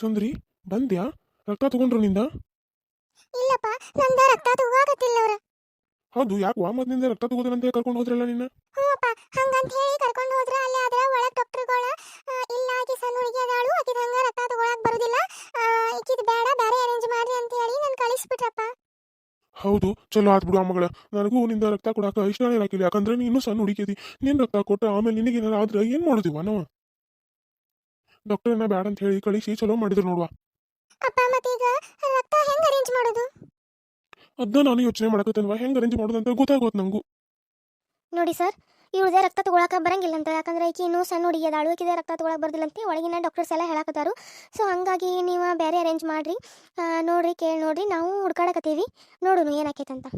ಸುಂದ್ರಿ ಬಂದ್ಯಾ? ರಕ್ತ ತಗೊಂಡ್ರು ನಿಂದ? ಇಲ್ಲಪ್ಪ ನಂದ ರಕ್ತ ತಗೋಗತ್ತಿಲ್ಲ ಅವ್ರ ಹೌದು ಯಾಕೆ ವಾಮದಿಂದ ರಕ್ತ ತಗೋದಂತ ಕರ್ಕೊಂಡು ಹೋದ್ರಲ್ಲ ನಿನ್ನ? ಹ್ಞೂಪ್ಪ ಹಂಗಂತ ಹೇಳಿ ಕರ್ಕೊಂಡು ಹೋದ್ರ ಅಲ್ಲಿ ಆದ್ರ ಒಳ ಡಾಕ್ಟರ್ಗಳ ಇಲ್ಲ ಆಕಿ ಸಣ್ಣ ಹುಡುಗಿ ಅದಾಳು ಆಕಿದ ಹಂಗ ರಕ್ತ ತಗೊಳಕ್ ಬರುದಿಲ್ಲ. ಈಕಿದ್ ಬೇಡ ಬೇರೆ ಅರೇಂಜ್ ಮಾಡ್ರಿ ಅಂತ ಹೇಳಿ ನನ್ ಕಳಿಸ್ಬಿಟ್ರಪ್ಪ. ಹೌದು ಚಲೋ ಆತ್ ಬಿಡು ಆ ಮಗಳ. ನನಗೂ ನಿಂದ ರಕ್ತ ಕೊಡಾಕ ಇಷ್ಟನೇ ಇರಾಕಿಲ್ಲ ಯಾಕಂದ್ರೆ ನೀನು ಸಣ್ಣ ಹುಡುಗಿದಿ. ನಿನ್ ರಕ್ತ ಕೊಟ್ಟ ಆಮೇಲೆ ನಿನಗೆ ಆದ್ರೆ ಏನ್ ಮಾಡುದಿವ ನಾವು? ಡಾಕ್ಟರ್ನ ಬ್ಯಾಡ ಅಂತ ಹೇಳಿ ಕಳಿಸಿ ಚಲೋ ಮಾಡಿದ್ರು ನೋಡುವ. ಅಪ್ಪ ಮತ್ತೀಗ ರಕ್ತ ಹೆಂಗ್ ಅರೇಂಜ್ ಮಾಡೋದು? ಅದನ್ನ ನಾನು ಯೋಚನೆ ಮಾಡಕತ್ತೇನವ. ಹೆಂಗ್ ಅರೇಂಜ್ ಮಾಡೋದು ಅಂತ ಗೊತ್ತಾಗೋತ್ ನಂಗೂ. ನೋಡಿ ಸರ್ ಇವ್ರದೇ ರಕ್ತ ತಗೊಳಕ ಬರಂಗಿಲ್ಲ ಅಂತ. ಯಾಕಂದ್ರೆ ಈಕಿ ಇನ್ನೂ ಸಣ್ಣ ಹುಡುಗಿ ಅದಾಳು. ಈಕಿದೆ ರಕ್ತ ತಗೊಳಕ್ ಬರ್ದಿಲ್ಲ ಅಂತ ಒಳಗಿನ ಡಾಕ್ಟರ್ಸ್ ಎಲ್ಲ ಹೇಳಕತ್ತಾರು. ಸೊ ಹಂಗಾಗಿ ನೀವು ಬೇರೆ ಅರೇಂಜ್ ಮಾಡ್ರಿ. ನೋಡ್ರಿ ಕೇಳಿ ನೋಡ್ರಿ. ನಾವು ಹುಡ್ಕಾಡಕತ್ತೀವಿ. ನೋಡೋಣ ಏನಾಕೈತೆ ಅಂತ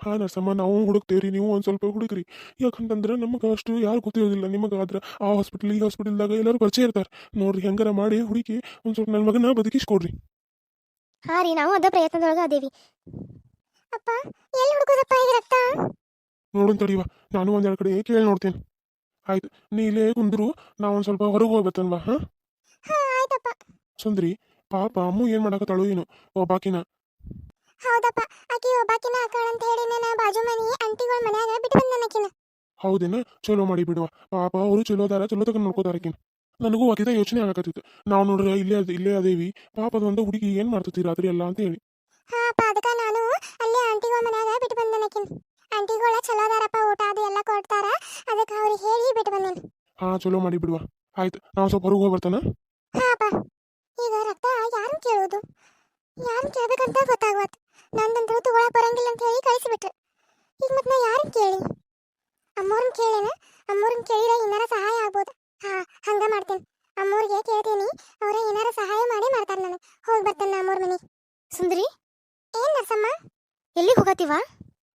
ಹಾ ನರ್ಸಮ್ಮ ನಾವು ಹುಡುಕ್ತೇವ್ರಿ ನೀವು ಒಂದು ಸ್ವಲ್ಪ ಹುಡುಕ್ರಿ. ಯಾಕಂತಂದ್ರೆ ನಮಗೆ ಅಷ್ಟು ಯಾರು ಗೊತ್ತಿರೋದಿಲ್ಲ. ನಿಮಗೆ ಆದ್ರೆ ಆ ಹಾಸ್ಪಿಟಲ್ ಈ ಹಾಸ್ಪಿಟಲ್ದಾಗ ಎಲ್ಲರೂ ಪರಿಚಯ ಇರ್ತಾರೆ. ನೋಡ್ರಿ ಹೆಂಗಾರ ಮಾಡಿ ಹುಡುಕಿ ಒಂದು ಸ್ವಲ್ಪ ನನ್ನ ಮಗನ ಬದುಕಿಸ್ಕೊಡ್ರಿ. ಹಾಂ ರೀ ನಾವು ಅದ ಪ್ರಯತ್ನದೊಳಗೆ ಅದೇವಿ. ಅಪ್ಪ ಎಲ್ಲಿ ಹುಡುಕೋದಪ್ಪ ಈಗ ರಕ್ತ? ನೋಡೋಣ ತಡಿವ ನಾನು ಒಂದೆರಡು ಕಡೆ ಕೇಳಿ ನೋಡ್ತೀನಿ. ಆಯ್ತು ನೀ ಇಲ್ಲೇ ಕುಂದ್ರು ನಾವು ಒಂದ್ ಸ್ವಲ್ಪ ಹೊರಗೆ ಹೋಗ್ಬೇಕಲ್ವಾ ಹಾಂ? ಸುಂದ್ರಿ ಪಾಪ ಅಮ್ಮು ಏನ್ ಮಾಡಕತ್ತಾಳು ಏನು ಒಬ್ಬಾಕಿನ. ಹೌದಪ್ಪ ಆಕಿ ಒಬ್ಬಾಕಿನ ಆಕಳ ಅಂತ ಹೇಳಿ ನಾನು ಬಾಜು ಮನಿ ಅಂಟಿಗಳ ಮನ್ಯಾಗ ಬಿಟ್ಟು ಬಂದ ನನಕಿನ ಹೌದೇನ? ಚಲೋ ಮಾಡಿ ಬಿಡುವ. ಪಾಪ ಅವರು ಚಲೋ ಅದಾರ ಚಲೋ ತಗೊಂಡು ನೋಡ್ಕೋತಾರಕಿನ ನನಗೂ ಆಕಿದ ಯೋಚನೆ ಆಗಕತ್ತಿತ್ತು. ನಾವು ನೋಡ್ರಿ ಇಲ್ಲೇ ಅದ್- ಇಲ್ಲೇ ಅದೇವಿ. ಪಾಪದ ಒಂದು ಹುಡುಗಿ ಏನು ಮಾಡ್ತತಿ ರಾತ್ರಿ ಎಲ್ಲ ಅಂತ ಹೇಳಿ. ಹಾ ಅದಕ್ಕ ನಾನು ಅಲ್ಲೇ ಆಂಟಿಗಳ ಮನ್ಯಾಗ ಬಿಟ್ಟು ಬಂದ ನನಕಿನ ಆಂಟಿಗಳ ಚಲೋ ಅದಾರಪ್ಪ ಊಟ ಅದು ಎಲ್ಲ ಕೊಡ್ತಾರ. ಅದಕ್ಕೆ ಅವ್ರಿಗೆ ಹೇಳಿ ಬಿಟ್ಟು ಬಂದೇನು. ಹಾ ಚಲೋ ಮಾಡಿ ಬಿಡುವ. ಆಯ್ತು ನಾವು ಸ್ವಲ್ಪ ಹೊರಗೆ ಹೋಗಿ ಬರ್ತಾನ ಹಾ ಅಪ್ಪ ಈಗ ರಕ್ತ ಯಾರು ಕೇಳೋದು ಯಾರು ಕೇಳ್ಬೇಕಂತ ಗೊತ್ತಾಗ್ವತ್. ನಂದಂತರೂ ತಗೊಳಕ್ ಬರಂಗಿಲ್ಲ ಅಂತ ಹೇಳಿ ಕಳಿಸಿಬಿಟ್ರು. ಈಗ ಮತ್ತೆ ನಾ ಯಾರನ್ನ ಕೇಳಿ? ಅಮ್ಮವ್ರನ್ನ ಕೇಳೇನ? ಅಮ್ಮವ್ರನ್ನ ಕೇಳಿದ್ರೆ ಏನಾರ ಸಹಾಯ ಆಗ್ಬೋದು? ಹಾ ಹಂಗ ಮಾಡ್ತೇನೆ. ಅಮ್ಮೋರಿಗೆ ಕೇಳ್ತೀನಿ ಅವ್ರ ಏನಾರ ಸಹಾಯ ಮಾಡಿ ಮಾಡ್ತಾರೆ ನನಗೆ ಹೋಗಿ ಬರ್ತೇನೆ ನಾ ಅಮ್ಮವ್ರ ಮನೆ ಸುಂದ್ರಿ? ಏನ್ ನರ್ಸಮ್ಮ? ಎಲ್ಲಿ ಹೋಗತ್ತೀವ?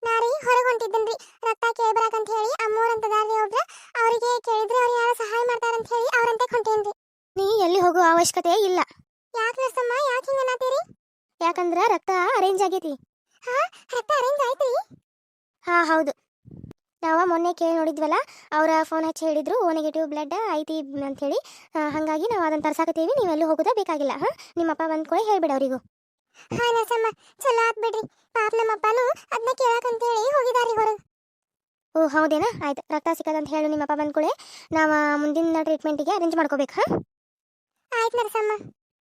ನಾರಿ ಹೊರಗೆ ಹೊಂಟಿದ್ದನ್ರಿ ರಕ್ತ ಕೇಳ್ಬರಾಕ್ ಅಂತ ಹೇಳಿ ಅಮ್ಮೋರ್ ಅಂತ ದಾರಿ ಒಬ್ರ ಅವರಿಗೆ ಕೇಳಿದ್ರೆ ಅವ್ರು ಯಾರು ಸಹಾಯ ಮಾಡ್ತಾರಂತ ಹೇಳಿ ಅವ್ರಂತೆ ಹೊಂಟೇನ್ರಿ ನೀ ಎಲ್ಲಿ ಹೋಗೋ ಅವಶ್ಯಕತೆ ಇಲ್ಲ. ಯಾಕೆ ನರ್ಸಮ್ಮ? ಯಾಕೆ ಹಿಂಗೆ ಯಾಕಂದ್ರ ರಕ್ತ ಅರೇಂಜ್ ಆಗೈತಿ. ಹಾ ರಕ್ತ ಅರೇಂಜ್ ಆಯ್ತು ಹಾ ಹೌದು. ನಾವ ಮೊನ್ನೆ ಕೇಳಿ ನೋಡಿದ್ವಲ್ಲ ಅವರ ಫೋನ್ ಹಚ್ಚಿ ಹೇಳಿದ್ರು ಓ ನೆಗೆಟಿವ್ ಬ್ಲಡ್ ಐತಿ ಅಂತ ಹೇಳಿ ಹಾಗಾಗಿ ನಾವು ಅದನ್ನ ತರ್ಸಾಕತ್ತೀವಿ ನೀವೆಲ್ಲೂ ಹೋಗೋದೇ ಬೇಕಾಗಿಲ್ಲ. ಹಾ ನಿಮ್ಮಪ್ಪ ಬಂದ್ ಕೂಡ ಹೇಳ್ಬಿಡ ಅವರಿಗೂ. ಹಾ ನರಸಮ್ಮ ಚಲೋ ಆತ್ ಬಿಡ್ರಿ. ಪಾಪ ನಮ್ಮಪ್ಪನು ಅದನ್ನ ಕೇಳಕಂತ ಹೇಳಿ ಹೋಗಿದಾರಿ ಹೊರಗೆ. ಓ ಹೌದೇನಾ? ಆಯ್ತು ರಕ್ತ ಸಿಕ್ಕದಂತ ಹೇಳು ನಿಮ್ಮಪ್ಪ ಬಂದ ಕೂಡಲೇ. ನಾವು ಮುಂದಿನ ಟ್ರೀಟ್ಮೆಂಟಿಗೆ ಅರೇಂಜ್ ಮಾಡ್ಕೋಬೇಕು ಹಾ? ಆಯ್ತು ನರಸಮ್ಮ.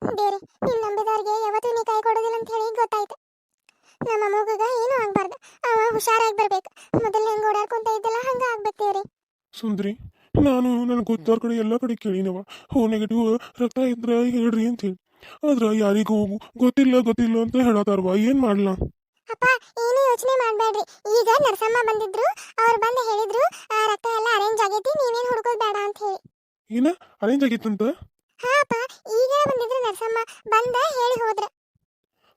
ಬೇರೆ ನೀನು ನಂಬಿದವ್ರಿಗೆ ಯಾವತ್ತೂ ನೀ ಕೈ ಕೊಡೋದಿಲ್ಲ ಅಂತ ಹೇಳಿ ಗೊತ್ತಾಯ್ತು. ನಮ್ಮ ಮಗುಗ ಏನೂ ಆಗ್ಬಾರ್ದು. ಅವ ಹುಷಾರಾಗಿ ಬರ್ಬೇಕು. ಮೊದಲು ಹೆಂಗ್ ಓಡಾಡ್ಕೊಂತ ಇದ್ದಲ್ಲ ಹಂಗ ಆಗ್ಬೇಕ್ರಿ ಸುಂದ್ರಿ ನಾನು ನನಗೆ ಗೊತ್ತಾರ ಕಡೆ ಎಲ್ಲ ಕಡೆ ಕೇಳಿನವ. ಓ ನೆಗೆಟಿವ್ ರಕ್ತ ಇದ್ರ ಹೇಳ್ರಿ ಅಂತ ಹೇಳಿ. ಆದ್ರ ಯಾರಿಗೂ ಗೊತ್ತಿಲ್ಲ ಗೊತ್ತಿಲ್ಲ ಅಂತ ಹೇಳತಾರವ. ಏನ್ ಮಾಡ್ಲಾ? ಅಪ್ಪ ಏನು ಯೋಚನೆ ಮಾಡಬೇಡ್ರಿ ಈಗ ನರಸಮ್ಮ ಬಂದಿದ್ರು ಅವ್ರು ಬಂದು ಹೇಳಿದ್ರು ಆ, ರಕ್ತ ಎಲ್ಲ ಅರೇಂಜ್ ಆಗೈತಿ ನೀವೇನ್ ಹುಡುಕೋದು ಬೇಡ ಅಂತ ಹೇಳಿ. ಏನ? ಅರೇಂಜ್ ಆಗಿತ್ತಂತ ಹಾ ಅಪ್ಪ ಬಂದಿದ್ರು ಬಂದ ಹೇಳಿ ಹೋದ್ರ.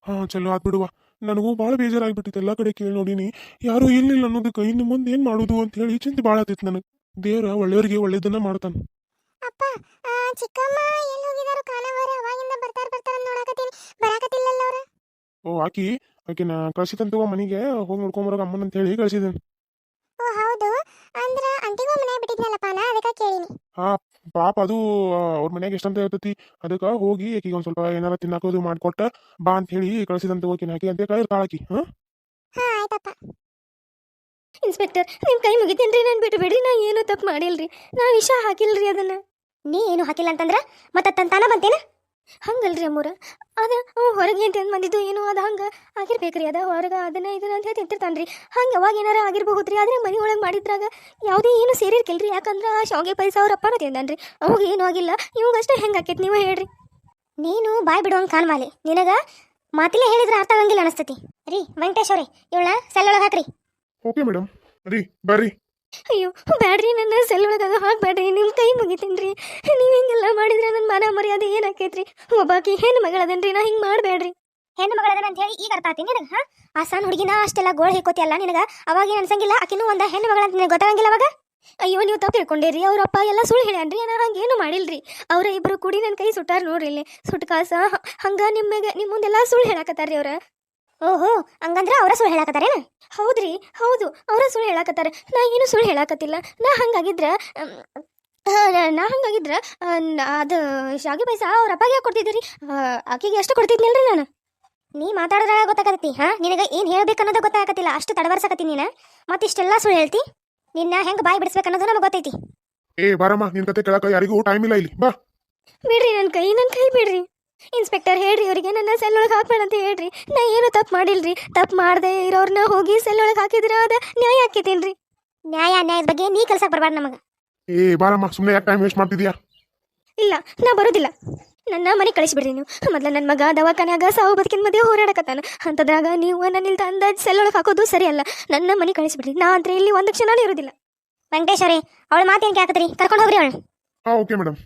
ಹಾ ಚಲೋ ಆತ್ ಬಿಡುವ. ನನಗೂ ಭಾಳ ಬೇಜಾರಾಗ್ಬಿಟ್ಟಿತ್ತು. ಎಲ್ಲ ಕಡೆ ಕೇಳಿ ನೋಡಿನಿ. ಯಾರು ಇಲ್ಲಿಲ್ಲ ಅನ್ನೋದಕ್ಕೆ ಇನ್ನು ಮುಂದೆ ಏನ್ ಮಾಡೋದು ಅಂತ ಹೇಳಿ ಚಿಂತೆ ಭಾಳ ಆತಿತ್ತು ನನಗೆ. ದೇವ್ರ ಒಳ್ಳೆಯವರಿಗೆ ಒಳ್ಳೇದನ್ನ ಮಾಡ್ತಾನ. ಅಪ್ಪ ಆ, ಚಿಕ್ಕಮ್ಮ ಎಲ್ಲಿ ಹೋಗಿದಾರು ಕಾಣವರ ಅವಾಗಿಂದ ಬರ್ತಾರ ಬರ್ತಾರ ನೋಡಕತ್ತೀನಿ. ಬರಾಕತ್ತಿಲ್ಲಲ್ಲ ಅವ್ರ? ಓ ಆಕಿ ಆಕಿನ ಕಳ್ಸಿತಂತವ ಮನೆಗೆ. ಹೋಗಿ ನೋಡ್ಕೊಂಬರೋಗ ಅಮ್ಮನ ಅಂತ ಹೇಳಿ ಕಳ್ಸಿದ್ದೇನೆ. ಓ ಹೌದು. ಅಂದ್ರ ಅಂಟಿಗೂ ಮನೆ ಬಿಟ್ಟಿದ್ನಲ್ಲಪ್ಪ ನಾ? ಅದಕ್ಕೆ ಕೇಳಿನಿ. ಹಾ ಪಾಪ ಅದು ಅವ್ರ ಮನ್ಯಾಗ ಎಷ್ಟಂತ ಇರ್ತೈತಿ ಅದಕ್ಕೆ ಹೋಗಿ ಆಕಿಗೆ ಒಂದು ಸ್ವಲ್ಪ ಏನಾರ ತಿನ್ನಾಕೋದು ಮಾಡ್ಕೊಟ್ಟ ಬಾ ಅಂತ ಹೇಳಿ ಕಳ್ಸಿದಂತ ಹೋಗಿನ ಹಾಕಿ ಅಂತ ಕೈ ಕಾಳಕಿ, ಹಾ? ಇನ್ಸ್ಪೆಕ್ಟರ್ ನಿಮ್ಮ ಕೈ ಮುಗಿತೇನ್ರಿ ನಾನು ಬಿಟ್ಟು ಬಿಡ್ರಿ ನಾ ಏನು ತಪ್ಪು ಮಾಡಿಲ್ರಿ. ನಾ ವಿಷ ಹಾಕಿಲ್ರಿ ಅದನ್ನ. ನೀ ಏನು ಹಾಕಿಲ್ಲ ಅಂತಂದ್ರ ಮತ್ತೆ ತಂತಾನ ಬಂತೇನ? ಹಂಗಲ್ರಿ ಅಮ್ಮೂರ? ಅದ ಓ ಹೊರಗೆ ಅಂತ ಬಂದಿದ್ದು ಏನು ಅದು ಹಂಗೆ? ಆಗಿರ್ಬೇಕ್ರಿ ಅದ ಹೊರಗೆ ಅದನ್ನ ಇದನ್ನ ಅಂತ ಹೇಳಿ ತಿಂತಿರ್ತಾನ್ರಿ ಹಂಗೆ ಯಾವಾಗ ಏನಾರ ಆಗಿರ್ಬಹುದ್ರಿ? ಆದ್ರೆ ಮನೆ ಒಳಗೆ ಮಾಡಿದ್ರಾಗ ಯಾವುದೇ ಏನು ಸೇರಿರ್ಕಿಲ್ರಿ. ಯಾಕಂದ್ರೆ ಆ ಶಾವಿಗೆ ಪೈಸ ಅವ್ರ ಅಪ್ಪನ ತಿಂದಾನೆ ರೀ ಅವಾಗ ಏನೂ ಆಗಿಲ್ಲ. ಇವಾಗಷ್ಟೇ ಹೆಂಗೆ ಆಕೈತಿ ನೀವು ಹೇಳ್ರಿ. ನೀನು ಬಾಯ್ ಬಿಡೋಂಗೆ ಕಾಣ್ಮಾಲೆ ನಿನಗ ಮಾತಿಲೆ ಹೇಳಿದ್ರೆ ಅರ್ಥ ಆಗಂಗಿಲ್ಲ ಅನಸ್ತತಿ. ರೀ ವೆಂಕಟೇಶ್ ಅವ್ರಿ ಇವಳ ಸೆಲ್ ಒಳಗೆ ಹಾಕ್ರಿ. ಓಕೆ ಮೇಡಮ್ ರೀ ಬರ್ರಿ. ಅಯ್ಯೋ ಬ್ಯಾಡ್ರಿ ನನ್ನ ಸೆಲ್ ಒಳಗೆ ಅದು ಹಾಕ್ಬೇಡ್ರಿ. ನಿಮ್ಮ ಕೈ ಮುಗಿತೀನಿ ನೀವು ಹಿಂಗೆಲ್ಲ ಮಾಡಿದ್ರೆ ನನ್ನ ಮನ ಮರ್ಯಾದೆ ಏನಾಕೈತ್ರಿ ಒಬ್ಬಾಕಿ ಹೆಣ್ಣು ಮಗಳದನ್ರಿ ನಾ ಹಿಂಗೆ ಮಾಡಬೇಡ್ರಿ. ಹೆಣ್ಣು ಮಗಳದನ ಅಂತ ಹೇಳಿ ಈಗ ಅರ್ಥ ಆತಿ ನಿನಗ ಹಾ? ಆ ಸಣ್ಣ ಹುಡುಗಿನ ಅಷ್ಟೆಲ್ಲ ಗೋಳ್ ಹಿಕ್ಕೋತಿಯಲ್ಲ ನಿನಗ ಅವಾಗ ಏನ್ ಅನ್ಸಂಗಿಲ್ಲ? ಆಕಿನೂ ಒಂದ ಹೆಣ್ಣು ಮಗಳ ಅಂತ ನಿನಗೆ ಗೊತ್ತಾಗಂಗಿಲ್ಲ ಅವಾಗ? ಅಯ್ಯೋ ನೀವು ತಪ್ಪು ತಿಳ್ಕೊಂಡಿರಿ. ಅವ್ರಪ್ಪ ಎಲ್ಲ ಸುಳ್ಳು ಹೇಳ್ಯಾನ್ರಿ ನಾ ಹಂಗೇನು ಮಾಡಿಲ್ರಿ. ಅವ್ರ ಇಬ್ಬರು ಕೂಡಿ ನನ್ನ ಕೈ ಸುಟ್ಟಾರ ನೋಡ್ರಿ ಇಲ್ಲಿ. ಸುಟ್ಕಾಸ ಹಂಗ ನಿಮಗೆ ನಿಮ್ಮ ಮುಂದೆಲ್ಲ ಸುಳ್ಳು ಹೇಳಾಕತ್ತಾರ್ರಿ ಅವ್ರ. ಓಹೋ ಹಂಗಂದ್ರ ಅವರ ಸುಳ್ಳು ಹೇಳಾಕತ್ತಾರೇನ? ಹೌದ್ರಿ ಹೌದು ಅವ್ರ ಸುಳ್ಳು ಹೇಳಾಕತ್ತಾರ. ನಾ ಏನು ಸುಳ್ಳು ಹೇಳಾಕತ್ತಿಲ್ಲ. ನಾ ಹಂಗಾಗಿದ್ರ ನಾ ಹಂಗಾಗಿದ್ರ ಅದು ಶಾವಿಗೆ ಪಾಯಸ ಅವ್ರ ಅಪ್ಪಾಗೆ ಯಾಕೆ ಕೊಡ್ತಿದ್ದೀರಿ ಆಕೆಗೆ ಎಷ್ಟು ಕೊಡ್ತಿದ್ನಲ್ರಿ ನಾನು. ನೀ ಮಾತಾಡಿದ್ರೆ ಗೊತ್ತಾಗತ್ತಿ ಹಾ? ನಿನಗೆ ಏನು ಹೇಳ್ಬೇಕು ಅನ್ನೋದು ಗೊತ್ತಾಗತ್ತಿಲ್ಲ. ಅಷ್ಟು ತಡವರ್ಸಕತ್ತಿ ನೀನು. ಮತ್ತೆ ಇಷ್ಟೆಲ್ಲ ಸುಳ್ಳು ಹೇಳ್ತಿ? ನಿನ್ನ ಹೆಂಗೆ ಬಾಯಿ ಬಿಡಿಸ್ಬೇಕು ಅನ್ನೋದು ನಮಗೆ ಗೊತ್ತೈತಿ. ಏ ಬಾರಮ್ಮ ನಿನ್ ಕತೆ ಕೇಳಕ ಯಾರಿಗೂ ಟೈಮ್ ಇಲ್ಲ ಇಲ್ಲಿ. ಬಾ. ಬಿಡ್ರಿ ನನ್ನ ಕೈ ನನ್ನ ಕೈ ಬಿಡ್ರಿ. ಇನ್ಸ್ಪೆಕ್ಟರ್ ಹೇಳ್ರಿ ಅವರಿಗೆ ನನ್ನ ಸೆಲ್ ಒಳಗೆ ಹಾಕ್ಬೇಡ ಅಂತ ಹೇಳ್ರಿ. ನಾ ಏನು ತಪ್ಪು ಮಾಡಿಲ್ರಿ. ತಪ್ಪು ಮಾಡದೆ ಇರೋರ್ನ ಹೋಗಿ ಸೆಲ್ ಒಳಗೆ ಹಾಕಿದ್ರೆ ಅದ ನ್ಯಾಯ ಹಾಕಿತೇನ್ರಿ ನ್ಯಾಯ ನ್ಯಾಯದ ಬಗ್ಗೆ ನೀ ಕೆಲಸ ಬರಬಾರ್ದು ನಮಗೆ. ಏ ಬಾರಮ್ಮ ಸುಮ್ಮನೆ ಯಾಕೆ ಟೈಮ್ ವೇಸ್ಟ್ ಮಾಡ್ತಿದ್ಯಾ? ಇಲ್ಲ ನಾ ಬರೋದಿಲ್ಲ. ನನ್ನ ಮನೆ ಕಳಿಸ್ಬಿಡ್ರಿ ನೀವು. ಮೊದ್ಲು ನನ್ನ ಮಗ ದವಾಖಾನ್ಯಾಗ ಸಾವು ಬದುಕಿನ ಮಧ್ಯೆ ಹೋರಾಡಕತ್ತಾನ. ಅಂತದ್ರಾಗ ನೀವು ನನ್ನಿಲ್ದ ಅಂದಾಜ್ ಸೆಲ್ ಒಳಗೆ ಹಾಕೋದು ಸರಿ ಅಲ್ಲ. ನನ್ನ ಮನೆ ಕಳಿಸ್ಬಿಡ್ರಿ. ನಾ ಅಂದ್ರೆ ಇಲ್ಲಿ ಒಂದು ಕ್ಷಣನೂ ಇರೋದಿಲ್ಲ. ವೆಂಕಟೇಶ್ವರಿ ಅವಳ ಮಾತೇನು ಕೇಳಕತ್ರಿ ಕರ್ಕೊಂಡು ಹೋಗ್ರಿ ಅವಳು ಹಾ ಓಕೆ ಮೇಡಮ್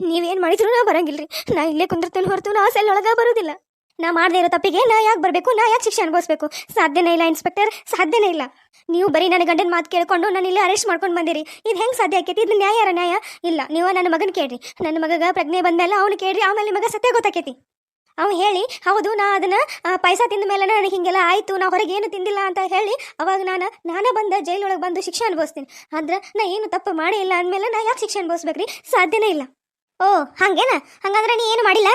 ನೀವೇನ್ ಮಾಡಿದ್ರು ನಾ ಬರಂಗಿಲ್ರಿ. ನಾ ಇಲ್ಲೇ ಕುಂದಿರ್ತೇನೆ ಹೊರತು ನಾ ಸೆಲ್ ಒಳಗ ಬರುದಿಲ್ಲ. ನಾ ಮಾಡದೇ ಇರೋ ತಪ್ಪಿಗೆ ನಾ ಯಾಕೆ ಬರಬೇಕು? ನಾ ಯಾಕೆ ಶಿಕ್ಷೆ ಅನುಭವಿಸ್ಬೇಕು? ಸಾಧ್ಯನೇ ಇಲ್ಲ ಇನ್ಸ್ಪೆಕ್ಟರ್ ಸಾಧ್ಯನೇ ಇಲ್ಲ. ನೀವು ಬರೀ ನನ್ನ ಗಂಡನ ಮಾತು ಕೇಳ್ಕೊಂಡು ನಾನು ಇಲ್ಲಿ ಅರೆಸ್ಟ್ ಮಾಡ್ಕೊಂಡು ಬಂದಿರಿ. ಇದು ಹೆಂಗೆ ಸಾಧ್ಯ ಆಕೈತಿ? ಇದು ನ್ಯಾಯ ನ್ಯಾಯ? ಇಲ್ಲ, ನೀವು ನನ್ನ ಮಗನ ಕೇಳ್ರಿ. ನನ್ನ ಮಗಗ ಪ್ರಜ್ಞೆ ಬಂದಮೇಲೆ ಅವ್ನು ಕೇಳ್ರಿ, ಆಮೇಲೆ ಮಗ ಸತ್ಯ ಗೊತ್ತಾಕೈತಿ. ಅವ್ ಹೇಳಿ, ಹೌದು, ನಾ ಅದನ್ನ ಪೈಸ ತಿಂದ ಮೇಲೆ ನನಗೆ ಹಿಂಗೆಲ್ಲ ಆಯ್ತು, ನಾ ಹೊರಗೆ ಏನು ತಿಂದಿಲ್ಲ ಅಂತ ಹೇಳಿ, ಅವಾಗ ನಾನು, ನಾನೇ ಬಂದ ಜೈಲೊಳಗೆ ಬಂದು ಶಿಕ್ಷೆ ಅನುಭವಿಸ್ತೀನಿ. ಆದ್ರೆ, ನಾ ಏನು ತಪ್ಪು ಮಾಡಿಲ್ಲ ಇಲ್ಲ ಅಂದಮೇಲೆ ನಾ ಯಾಕೆ ಶಿಕ್ಷೆ ಅನುಭವಿಸ್ಬೇಕ್ರಿ? ಸಾಧ್ಯನೇ ಇಲ್ಲ. ಓ, ಹಂಗೇನಾ? ಹಂಗಂದ್ರೆ ನೀ ಏನು ಮಾಡಿಲ್ಲ?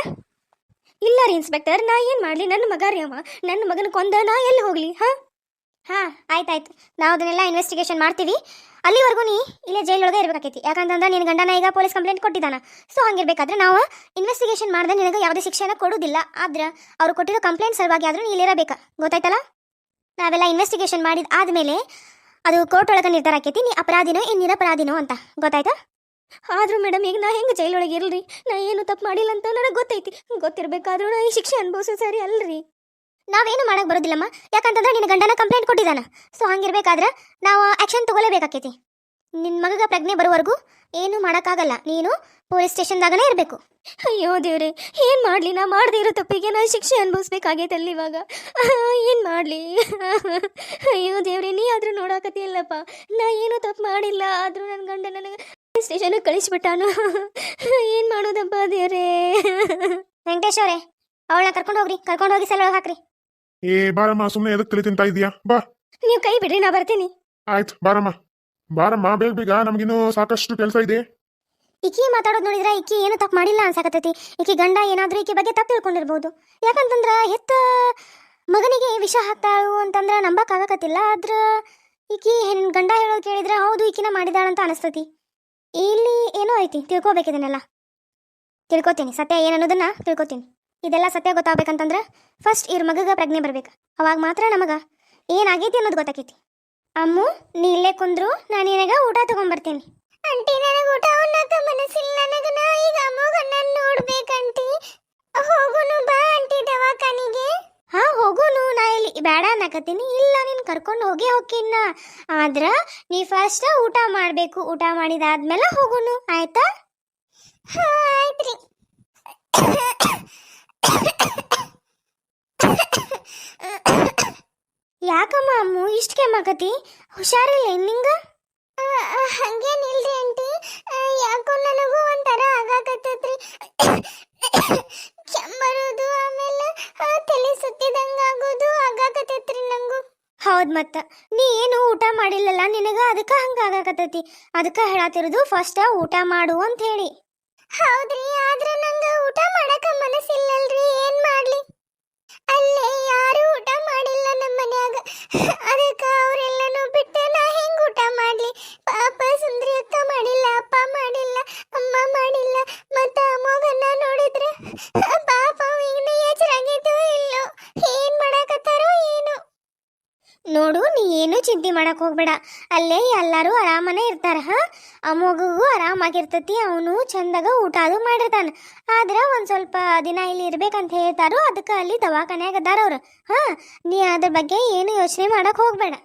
ಇಲ್ಲ ರೀ ಇನ್ಸ್ಪೆಕ್ಟರ್ ನಾ ಏನು ಮಾಡಲಿ? ನನ್ನ ಮಗ ರೀ ಅವ. ನನ್ನ ಮಗನ ಕೊಂದ ನಾ ಎಲ್ಲಿ ಹೋಗ್ಲಿ, ಹಾ? ಹಾ, ಆಯ್ತಾಯ್ತು. ನಾವು ಅದನ್ನೆಲ್ಲ ಇನ್ವೆಸ್ಟಿಗೇಷನ್ ಮಾಡ್ತೀವಿ. ಅಲ್ಲಿವರೆಗೂ ನೀ ಇಲ್ಲೇ ಜೈಲೊಳಗೆ ಇರ್ಬೇಕಾಕೈತಿ. ಯಾಕಂತಂದ್ರೆ ನಿನ್ನ ಗಂಡನ ಈಗ ಪೊಲೀಸ್ ಕಂಪ್ಲೇಂಟ್ ಕೊಟ್ಟಿದ್ದಾನ. ಸೊ ಹಂಗಿರ್ಬೇಕಾದ್ರೆ ನಾವು ಇನ್ವೆಸ್ಟಿಗೇಷನ್ ಮಾಡಿದ್ರೆ ನಿನಗೆ ಯಾವುದೇ ಶಿಕ್ಷೆನ ಕೊಡೋದಿಲ್ಲ. ಆದ್ರೆ ಅವ್ರು ಕೊಟ್ಟಿರೋ ಕಂಪ್ಲೇಂಟ್ ಸಲುವಾಗಿ ಆದರೂ ನೀ ಇಲ್ಲಿರಬೇಕಾ. ಗೊತ್ತಾಯ್ತಲ್ಲ? ನಾವೆಲ್ಲ ಇನ್ವೆಸ್ಟಿಗೇಷನ್ ಮಾಡಿದ ಆದಮೇಲೆ ಅದು ಕೋರ್ಟ್ ಒಳಗೆ ನಿರ್ಧಾರ ಆಕೈತಿ. ನೀ ಅಪರಾಧಿನೋ ಇನ್ನಿರಪರಾಧಿನೋ ಅಂತ. ಗೊತ್ತಾಯ್ತಾ? ಆದ್ರೂ ಮೇಡಮ್ ಈಗ ನಾ ಹೆಂಗೆ ಜೈಲೊಳಗೆ ಇರಲ್ರಿ? ನಾ ಏನು ತಪ್ಪು ಮಾಡಿಲ್ಲ ಅಂತ ನನಗೆ ಗೊತ್ತೈತಿ. ಗೊತ್ತಿರ್ಬೇಕಾದ್ರೂ ನಾ ಈ ಶಿಕ್ಷೆ ಅನುಭವಿಸೋ ಸರಿ ಅಲ್ರಿ. ನಾವೇನು ಮಾಡಕ್ಕೆ ಬರೋದಿಲ್ಲಮ್ಮ. ಯಾಕಂತಂದ್ರೆ ನಿನ್ನ ಗಂಡನ ಕಂಪ್ಲೇಂಟ್ ಕೊಟ್ಟಿದ್ದಾನ. ಸೊ ಹಂಗಿರ್ಬೇಕಾದ್ರೆ ನಾವು ಆಕ್ಷನ್ ತಗೊಳ್ಳೇಬೇಕಾಕೈತಿ ನಿನ್ನ ಮಗಗ ಪ್ರಜ್ಞೆ ಬರೋವರೆಗೂ ಏನು ಮಾಡೋಕ್ಕಾಗಲ್ಲ. ನೀನು ಪೊಲೀಸ್ ಸ್ಟೇಷನ್ದಾಗನೇ ಇರಬೇಕು. ಅಯ್ಯೋ ದೇವ್ರೆ, ಏನು ಮಾಡಲಿ? ನಾ ಮಾಡದೇ ಇರೋ ತಪ್ಪಿಗೆ ನಾನು ಶಿಕ್ಷೆ ಅನುಭವಿಸ್ಬೇಕಾಗೈತಲ್ಲ ಇವಾಗ. ಏನು ಮಾಡಲಿ? ಅಯ್ಯೋ ದೇವ್ರಿ, ನೀ ಆದರೂ ನೋಡಾಕತ್ತಿಲ್ಲಪ್ಪ ನಾ ಏನು ತಪ್ಪು ಮಾಡಿಲ್ಲ. ಆದರೂ ನನ್ನ ಗಂಡ ನನಗೆ ಸ್ಟೇಷನ್ಗೆ ಕಳಿಸ್ಬಿಟ್ಟಾನು. ಏನ್ ಮಾಡೋದಪ್ಪ ದೇವ್ರೇ? ವೆಂಕಟೇಶ್ ಅವರೇ ಅವಳನ್ನ ಕರ್ಕೊಂಡು ಹೋಗ್ರಿ ಕರ್ಕೊಂಡು ಹೋಗಿ ಸಲ ಹಾಕ್ರಿ. ಏ ಬಾರಮ್ಮ ಸುಮ್ಮನೆ ಎದಕ್ಕೆ ತಲೆ ತಿಂತಾ ಇದೀಯಾ? ಬಾ. ನೀವು ಕೈ ಬಿಡ್ರಿ ನಾ ಬರ್ತೀನಿ. ಆಯ್ತು ಬಾರಮ್ಮ. ಬಾರಮ್ಮ ಬೇಗ ಬೇಗ ನಮಗಿನ್ನೂ ಸಾಕಷ್ಟು ಕೆಲಸ ಇದೆ. ಇಕ್ಕಿ ಮಾತಾಡೋದು ನೋಡಿದ್ರೆ ಇಕ್ಕಿ ಏನು ತಪ್ಪು ಮಾಡಿಲ್ಲ ಅನ್ಸಕತ್ತೈತಿ. ಇಕ್ಕಿ ಗಂಡ ಏನಾದ್ರೂ ಈಕಿ ಬಗ್ಗೆ ತಪ್ಪು ತಿಳ್ಕೊಂಡಿರ್ಬೋದು. ಯಾಕಂತಂದ್ರ ಹೆತ್ತ ಮಗನಿಗೆ ವಿಷ ಹಾಕ್ತಾಳು ಅಂತಂದ್ರ ನಂಬಕ್ ಆಗಕತ್ತಿಲ್ಲ ಆದ್ರ ಈಕಿ ಹೆಣ್ ಗಂಡ ಹೇಳೋದು ಕೇಳಿದ್ರೆ ಹೌದು ಈಕಿನ ಮಾಡಿದಾಳಂತ ಅನಿಸ್ತತಿ. ಇಲ್ಲಿ ಏನೋ ಐತಿ ತಿಳ್ಕೋಬೇಕು ಇದನ್ನೆಲ್ಲ ತಿಳ್ಕೊತೀನಿ, ಸತ್ಯ ಏನನ್ನೋದನ್ನ ತಿಳ್ಕೊತೀನಿ. ಇದೆಲ್ಲ ಸತ್ಯ ಗೊತ್ತಾಗಬೇಕಂತಂದ್ರೆ ಫಸ್ಟ್ ಇವ್ರ ಮಗಗ ಪ್ರಜ್ಞೆ ಬರ್ಬೇಕು. ಅವಾಗ ಮಾತ್ರ ನಮಗ ಏನಾಗೈತಿ ಅನ್ನೋದು ಗೊತ್ತಾಕೈತಿ. ಅಮ್ಮು, ನೀ ಇಲ್ಲೇ ಕುಂದ್ರು ನಾನು ಏನಾಗ ಊಟ ತಗೊಂಡ್ಬರ್ತೀನಿ ಆಂಟಿ, ನನಗೆ ಊಟ ಉಣ್ಣಕ ಮನಸ್ಸಿಲ್ಲ, ನನಗೆ ನಾ ಈಗ ಅಮ್ಮಗನ್ನ ನೋಡ್ಬೇಕಂಟಿ. ಹೋಗುನು ಬಾ ಆಂಟಿ ದವಾಖಾನಿಗೆ. ಹಾ, ಹೋಗುನು. ನಾ ಇಲ್ಲಿ ಬೇಡ ಅನ್ನಕತ್ತೀನಿ. ಇಲ್ಲ, ನೀನು ಕರ್ಕೊಂಡು ಹೋಗಿ ಹೋಗಿನ್ನ ಆದ್ರ ನೀ ಫಸ್ಟ್ ಊಟ ಮಾಡಬೇಕು. ಊಟ ಮಾಡಿದಾದ್ಮೇಲೆ ಹೋಗುನು. ಆಯ್ತಾ? ಹಾ ಆಯ್ತ್ರಿ ಯಾಕಮ್ಮ ಅಮ್ಮು? ಇಷ್ಟು ಕೆಮ್ಮಕತಿ ಹುಷಾರಿಲ್ಲ ನಿಂಗ? ಹಂಗೇನಿಲ್ರಿ ಆಂಟಿ. ಯಾಕೋ ನನಗೂ ಒಂಥರ ಆಗಾಕತ್ತೈತ್ರಿ. ಕೆಮ್ಮರೋದು ಆಮೇಲೆ ತಲೆ ಸುತ್ತಿದಂಗ ಆಗೋದು ಆಗಾಕತ್ತೈತ್ರಿ ನಂಗೂ. ಹೌದ್ ಮತ್ತ. ನೀ ಏನು ಊಟ ಮಾಡಿಲ್ಲಲ್ಲ, ನಿನಗ ಅದಕ್ಕ ಹಂಗ ಆಗಾಕತ್ತೈತಿ. ಅದಕ್ಕ ಹೇಳತ್ತಿರೋದು ಫಸ್ಟ್ ಊಟ ಮಾಡು ಅಂತ ಹೇಳಿ. ಹೌದ್ರಿ, ಆದ್ರೆ ನಂಗ ಊಟ ಮಾಡಕ ಮನಸ್ಸಿಲ್ಲಲ್ರಿ, ಏನ್ ಮಾಡ್ಲಿ? ಅಲ್ಲೇ ಯಾರು ಊಟ ಮಾಡಿಲ್ಲ ನಮ್ಮ ಮನ್ಯಾಗ. ಅದಕ್ಕ ಅವರೆಲ್ಲನೂ ಬಿಟ್ಟು, ನಾ ಹೆಂಗ್ ಊಟ ಮಾಡ್ಲಿ? ಪಾಪ ಸುಂದ್ರಿ ಅಕ್ಕ ಮಾಡಿಲ್ಲ, ಅಪ್ಪ ಮಾಡಿಲ್ಲ, ಅಮ್ಮ ಮಾಡಿಲ್ಲ ಮತ್ತ ಅಮ್ಮಗನ್ನ ನೋಡಿದ್ರೆ ಪಾಪ ಈಗ ಎಚ್ಚರಾಗಿದ್ದು ಇಲ್ಲೋ ಏನ್ ಮಾಡಕತ್ತಾರೋ ಏನು ನೋಡು ನೀ ಏನು ಚಿಂತೆ ಮಾಡಕ್ ಹೋಗ್ಬೇಡ. ಅಲ್ಲೇ ಎಲ್ಲರೂ ಆರಾಮನೇ ಇರ್ತಾರ, ಹಾ? ಮಗುಗೂ ಆರಾಮಾಗಿರ್ತತಿ, ಅವನು ಚಂದಾಗ ಊಟ ಅದು ಮಾಡಿರ್ತಾನ. ಆದ್ರೆ ಒಂದ್ ಸ್ವಲ್ಪ ದಿನ ಇಲ್ಲಿ ಇರ್ಬೇಕಂತ ಹೇಳ್ತಾರೋ, ಅದಕ್ಕೆ ಅಲ್ಲಿ ದವಾಖಾನ್ಯಾಗ ಅದಾರ ಅವ್ರು, ಹಾ? ನೀ ಅದ್ರ ಬಗ್ಗೆ ಏನು ಯೋಚನೆ ಮಾಡಕ್ ಹೋಗ್ಬೇಡ.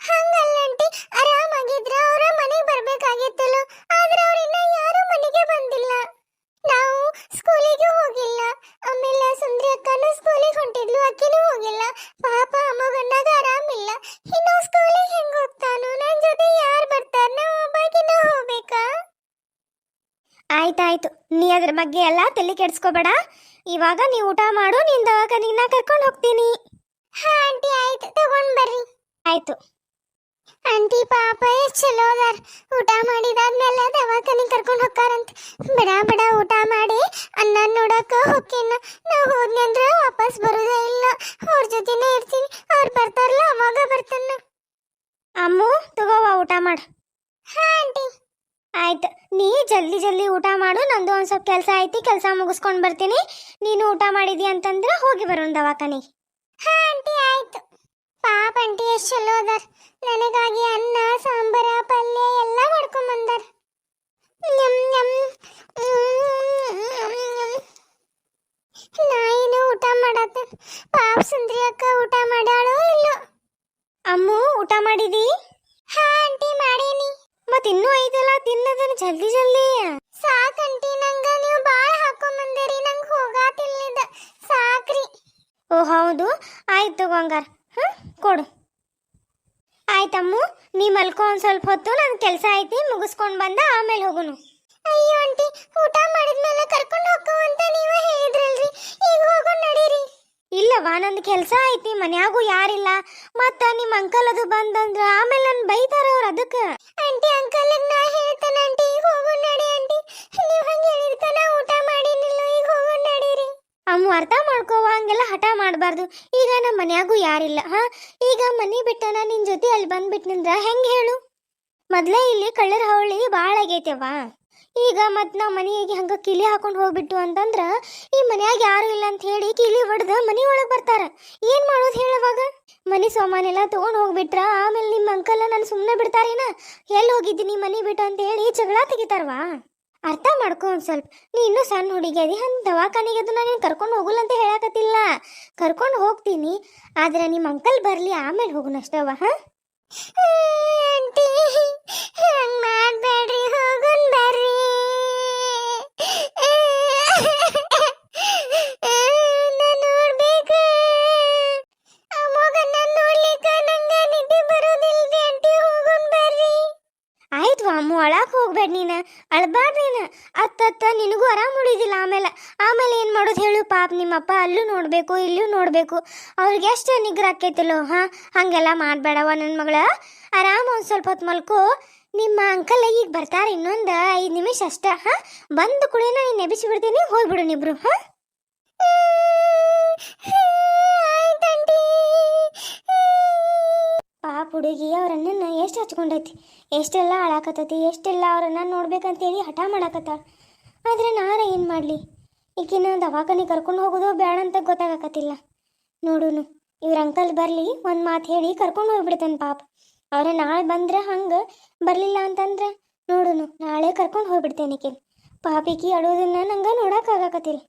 ಹಂಗಲ್ಲಂಟಿ ತಲೆ ಕೆಡ್ಸ್ಕೋಬೇಡ. ಇವಾಗ ನೀ ಊಟ ಮಾಡು ನಿನ್ ದವಾಖಾನಿಗೆ ನಾ ಕರ್ಕೊಂಡು ಹೋಗ್ತೀನಿ. ಹಾ ಆಂಟಿ ಆಯ್ತು. ತಗೊಂಡ್ ಬರ್ರಿ. ಆಯ್ತು. ಆಂಟಿ ಪಾಪ ಎಷ್ಟ್ ಚಲೋ ಅದಾರ. ಊಟ ಮಾಡಿದಾದ್ಮೇಲೆ ದವಾಖಾನಿಗೆ ಕರ್ಕೊಂಡು ಹೋಗ್ತಾರಂತ ಬಿಡ ಬಡ ಊಟ ಮಾಡಿ ಅನ್ನ ನೋಡಕ ಹೋಗ್ತೀನ ನಾ ಹೋದ್ನಿ ಅಂದ್ರೆ ವಾಪಸ್ ಬರೋದೇ ಇಲ್ಲ. ಅವ್ರ ಜೊತೆನೇ ಇರ್ತೀನಿ. ಅವ್ರು ಬರ್ತಾರಲ್ಲ ಅವಾಗ ಬರ್ತಾನ. ಅಮ್ಮು ತಗೋವಾ ಊಟ ಮಾಡು. ಹಾ ಆಂಟಿ. ಆಯ್ತು. ನೀ ಜಲ್ದಿ ಜಲ್ದಿ ಊಟ ಮಾಡು ನಂದು ಒಂದು ಸ್ವಲ್ಪ ಕೆಲಸ ಐತಿ ಕೆಲಸ ಮುಗಿಸ್ಕೊಂಡು ಬರ್ತೀನಿ. ನೀನು ಊಟ ಮಾಡಿದಿ ಅಂತಂದ್ರೆ ಹೋಗಿ ಬರೋಣ ದವಾಖಾನಿ ಹಾ ಆಂಟಿ ಆಯ್ತು. ಪಾಪ ಆಂಟಿ ಎಷ್ಟು ಚಲೋ ಅದಾರ. ನನಗಾಗಿ ಅನ್ನ ಸಾಂಬಾರ ಪಲ್ಯ ಎಲ್ಲ ಮಾಡ್ಕೊಂಡ್ ಬಂದಾರ. ಞಮ್ ಞಮ್. ನಾ ಏನು ಊಟ ಮಾಡತ್ತ ಪಾಪ ಸುಂದ್ರಿ ಅಕ್ಕ ಊಟ ಮಾಡ್ಯಾಳೋ ಇಲ್ಲೋ. ಅಮ್ಮು ಊಟ ಮಾಡಿದಿ? ಹಾ ಆಂಟಿ ಮಾಡೇನಿ ಮತ್ತೆ ಇನ್ನೂ ಐತಲ್ಲ ತಿನ್ನದನ್ನ ಜಲ್ದಿ ಜಲ್ದಿ. ಸಾಕ್ ಆಂಟಿ ನಂಗ ನೀವು ಬಾಳ ಹಾಕೋ ಬಂದಿರಿ ನಂಗ ಹೋಗಾತಿಲ್ಲಿದ. ಸಾಕ್ರಿ. ಓ ಹೌದು. ಆಯ್ತು ಗಂಗಾರ ಹ್ಮ್ ಕೊಡು. ಆಯ್ತಮ್ಮು ನೀ ಮಲ್ಕೊ ಒಂದ್ ಸ್ವಲ್ಪ ಹೊತ್ತು ನನ್ ಕೆಲಸ ಐತಿ ಮುಗಿಸ್ಕೊಂಡು ಬಂದ ಆಮೇಲೆ ಹೋಗುನು. ಅಯ್ಯೋ ಆಂಟಿ ಊಟ ಮಾಡಿದ್ಮೇಲೆ ಕರ್ಕೊಂಡು ಹೋಗೋ ಅಂತ ನೀವು ಹೇಳಿದ್ರಲ್ರಿ. ಈಗ ಹೋಗು ನಡೀರಿ. ಇಲ್ಲವಾ ನಂದು ಕೆಲಸ ಐತಿ ಮನ್ಯಾಗೂ ಯಾರಿಲ್ಲ. ಮತ್ತ ನಿಮ್ಮ ಅಂಕಲ್ ಅದು ಬಂದಂದ್ರ ಆಮೇಲೆ ನನ್ನ ಬೈತಾರ ಅವ್ರು ಅದಕ್ಕೆ. ಆಂಟಿ ಅಂಕಲ್ ನಾ ಹೇಳ್ತೇನೆ ಆಂಟಿ ಹೋಗು ನಡಿ ಆಂಟಿ. ನೀವು ಹಂಗೆ ಹೇಳಿರ್ತಾನ ಊಟ ಮಾಡಿನಿಲ್ಲ ಈಗ ಹೋಗು ನಡೀರಿ. ಅಮ್ಮ ಅರ್ಥ ಮಾಡ್ಕೋವ ಹಂಗೆಲ್ಲ ಹಠ ಮಾಡಬಾರ್ದು. ಈಗ ನಮ್ಮ ಮನ್ಯಾಗೂ ಯಾರಿಲ್ಲ ಹಾ? ಈಗ ಮನೆ ಬಿಟ್ಟನ ನಿನ್ ಜೊತೆ ಅಲ್ಲಿ ಬಂದ್ಬಿಟ್ಟನಂದ್ರ ಹೆಂಗ್ ಹೇಳು? ಮೊದ್ಲೇ ಇಲ್ಲಿ ಕಳ್ಳರ ಹವಳಿ ಭಾಳ ಆಗೈತೆವ್ವ ಈಗ ಮತ್ ನಾವು ಮನೆಗೆ ಹಂಗ ಕಿಲಿ ಹಾಕೊಂಡು ಹೋಗ್ಬಿಟ್ಟು ಅಂತಂದ್ರ, ಈ ಮನ್ಯಾಗ ಯಾರು ಇಲ್ಲ ಅಂತ ಹೇಳಿ ಕಿಲಿ ಹೊಡೆದ ಮನೆ ಒಳಗೆ ಬರ್ತಾರೆ. ಏನು ಮಾಡೋದು ಹೇಳುವಾಗ ಮನೆ ಸಾಮಾನೆಲ್ಲ ತಗೊಂಡ್ ಹೋಗ್ಬಿಟ್ರ, ಆಮೇಲೆ ನಿಮ್ಮ ಅಂಕಲ್ ನಾನು ಸುಮ್ಮನೆ ಬಿಡ್ತಾರೇನ? ಎಲ್ಲಿ ಹೋಗಿದ್ದೀನಿ ಮನೆ ಬಿಟ್ಟು ಅಂತ ಹೇಳಿ ಜಗಳ ತೆಗಿತಾರವಾ? ಅರ್ಥ ಮಾಡ್ಕೊ ಒಂದು ಸ್ವಲ್ಪ. ನೀ ಇನ್ನೂ ಸಣ್ಣ ಹುಡುಗಿ ಅದಿ, ಹಂಗೆ ದವಾಖಾನೆಗೆ ಅದು ನಾನು ಕರ್ಕೊಂಡು ಹೋಗಲ್ಲ ಅಂತ ಹೇಳಕತ್ತಿಲ್ಲ. ಕರ್ಕೊಂಡು ಹೋಗ್ತೀನಿ, ಆದ್ರೆ ನಿಮ್ಮ ಅಂಕಲ್ ಬರಲಿ, ಆಮೇಲೆ ಹೋಗುಣ ಅಷ್ಟವ ಹಾಂ? ಮಾಡ್ಬೇಡ್ರಿ ಹೋಗುನ್ ಬರ್ರಿ. ಅಮ್ಮ ಒಳಗೆ ಹೋಗ್ಬೇಡ ನೀನು ಅಳ್ಬಾರ್ದು ನೀನು ಅತ್ತತ್ತ ನಿನಗೂ ಆರಾಮ್ ಉಳಿದಿಲ್ಲ ಆಮೇಲೆ ಆಮೇಲೆ ಏನು ಮಾಡೋದು ಹೇಳು ಪಾಪ ನಿಮ್ಮಪ್ಪ ಅಲ್ಲೂ ನೋಡಬೇಕು ಇಲ್ಲೂ ನೋಡಬೇಕು ಅವ್ರಿಗೆ ಎಷ್ಟು ನಿಗ್ರ ಆಕೈತಿಲ್ಲೋ ಹಾಂ ಹಾಗೆಲ್ಲ ಮಾಡಬೇಡವ ನನ್ನ ಮಗಳ ಆರಾಮ ಒಂದು ಸ್ವಲ್ಪ ಹೊತ್ತು ಮಲ್ಕೋ ನಿಮ್ಮ ಅಂಕಲ್ ಈಗ ಬರ್ತಾರೆ ಇನ್ನೊಂದು ಐದು ನಿಮಿಷ ಅಷ್ಟೇ ಹಾಂ ಬಂದ ಕುಳಿನ ನೀನು ಎಬ್ಬಿಸಿ ಬಿಡ್ತೀನಿ ಹೋಗ್ಬಿಡು ನಿಬ್ರು ಹಾಂ ಪಾಪ ಹುಡುಗಿ ಅವರನ್ನ ಎಷ್ಟು ಹಚ್ಕೊಂಡೈತಿ? ಎಷ್ಟೆಲ್ಲ ಹಾಳಾಕತ್ತೈತಿ? ಎಷ್ಟೆಲ್ಲ ಅವ್ರನ್ನ ನೋಡ್ಬೇಕಂತೇಳಿ ಹಠ ಮಾಡಾಕತ್ತಾಳ. ಆದರೆ ನಾರ ಏನು ಮಾಡಲಿ? ಈಗಿನ ದವಾಖಾನೆ ಕರ್ಕೊಂಡು ಹೋಗೋದು ಬೇಡ ಅಂತ ಗೊತ್ತಾಗಕತ್ತಿಲ್ಲ. ನೋಡುನು, ಇವ್ರ ಅಂಕಲ್ ಬರಲಿ, ಒಂದು ಮಾತು ಹೇಳಿ ಕರ್ಕೊಂಡು ಹೋಗ್ಬಿಡ್ತಾನೆ ಪಾಪ. ಅವ್ರ ನಾಳೆ ಬಂದ್ರೆ ಹಂಗೆ ಬರಲಿಲ್ಲ ಅಂತಂದ್ರೆ, ನೋಡುನು, ನಾಳೆ ಕರ್ಕೊಂಡು ಹೋಗ್ಬಿಡ್ತೇನೆ ಈಕಿನ. ಅಳೋದನ್ನ ನಂಗೆ ನೋಡೋಕ್ಕಾಗಕತ್ತಿಲ್ಲ